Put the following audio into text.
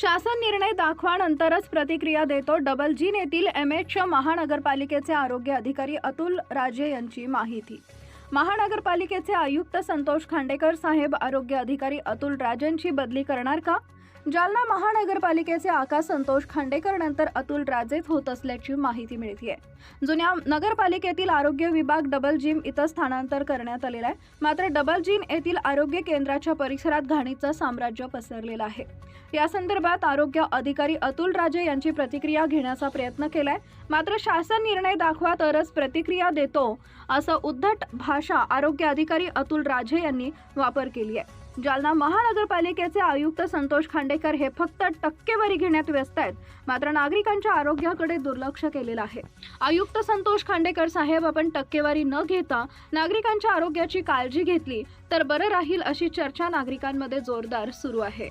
शासन निर्णय दाखवानंतरच प्रतिक्रिया देतो डबल जीन येथील एम एच महानगरपालिकेचे आरोग्य अधिकारी अतुल राजे यांची माहिती. महानगरपालिकेचे आयुक्त संतोष खांडेकर साहेब आरोग्य अधिकारी अतुल राजेंची बदली करणार का? जालना महानगरपालिकेचे आकाश संतोष खांडेकर नंतर अतुल राजेच होत असल्याची माहिती मिळतीये. जुन्या नगरपालिकेतील आरोग्य विभाग डबल जिम इथं स्थानांतर करण्यात आलेला आहे. मात्र डबल जिम येथील आरोग्य केंद्राच्या परिसरात घाणीचं साम्राज्य पसरलेलं आहे. या संदर्भात आरोग्य अधिकारी अतुल राजे यांची प्रतिक्रिया घेण्याचा प्रयत्न केलाय. मात्र शासन निर्णय दाखवा तरच प्रतिक्रिया देतो असं उद्धट भाषा आरोग्य अधिकारी अतुल राजे यांनी वापर केली आहे. जालना महानगरपालिकेचे आयुक्त संतोष खांडेकर हे फक्त टक्केवारी घेण्यात व्यस्त आहेत. मात्र नागरिकांच्या आरोग्याकडे दुर्लक्ष केलेलं आहे. आयुक्त संतोष खांडेकर साहेब आपण टक्केवारी न घेता नागरिकांच्या आरोग्याची काळजी घेतली तर बरं राहील अशी चर्चा नागरिकांमध्ये जोरदार सुरू आहे.